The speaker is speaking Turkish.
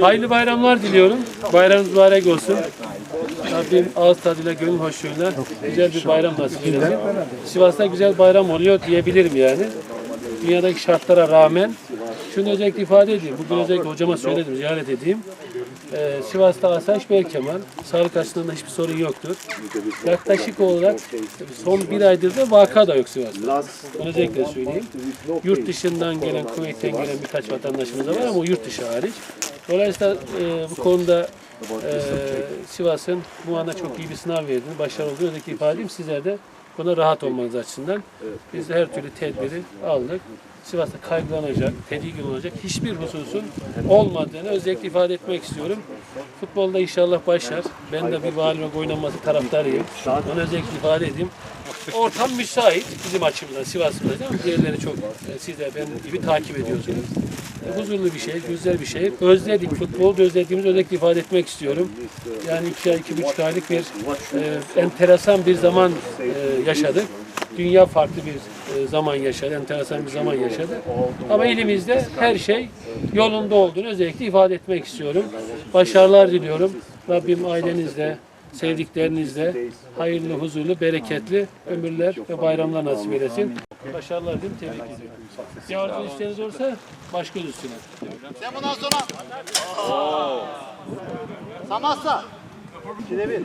Hayırlı bayramlar diliyorum. Bayramınız mübarek olsun. Rabbim ağız tadıyla, gönül hoşluğuyla güzel bir bayram nasip eylesin. Sivas'ta güzel bayram oluyor diyebilirim yani. Dünyadaki şartlara rağmen şunu özellikle ifade edeyim. Bugün özellikle hocama söyledim, ziyaret edeyim. Ee, Sivas'ta asayiş Berkemal. Sağlık açısından da hiçbir sorun yoktur. Yaklaşık olarak son bir aydır da vaka da yok Sivas'ta. Onu özellikle söyleyeyim. Yurt dışından gelen, Kuveyt'ten gelen birkaç vatandaşımız da var ama yurt dışı hariç. Dolayısıyla e, bu konuda e, Sivas'ın bu anda çok iyi bir sınav verdiğini, başarılı olduğunu özellikle ifade edeyim. Sizler de buna rahat olmanız açısından biz her türlü tedbiri aldık. Sivas'ta kaygılanacak, tedirgin olacak hiçbir hususun olmadığını özellikle ifade etmek istiyorum. Futbolda inşallah başlar. Ben de bir vali ve oynanması taraftarıyım. Onu özellikle ifade edeyim. Ortam müsait bizim açımızdan, Sivas'ımızda ama diğerleri çok e, siz de benim gibi takip ediyorsunuz. Huzurlu bir şey, güzel bir şey. Özledik, futbolu da özlediğimizi özellikle ifade etmek istiyorum. Yani iki ay, iki buçuk aylık bir e, enteresan bir zaman e, yaşadık. Dünya farklı bir e, zaman yaşadı, enteresan bir zaman yaşadı. Ama elimizde her şey yolunda olduğunu özellikle ifade etmek istiyorum. Başarılar diliyorum. Rabbim ailenizle, sevdiklerinizle hayırlı, huzurlu, bereketli ömürler ve bayramlar nasip eylesin. Başarılar diliyorum, tebrik ediyorum. Arzu isteğiniz olursa baş göz üstüne. Sen bundan sonra... Samasa. Şirebir.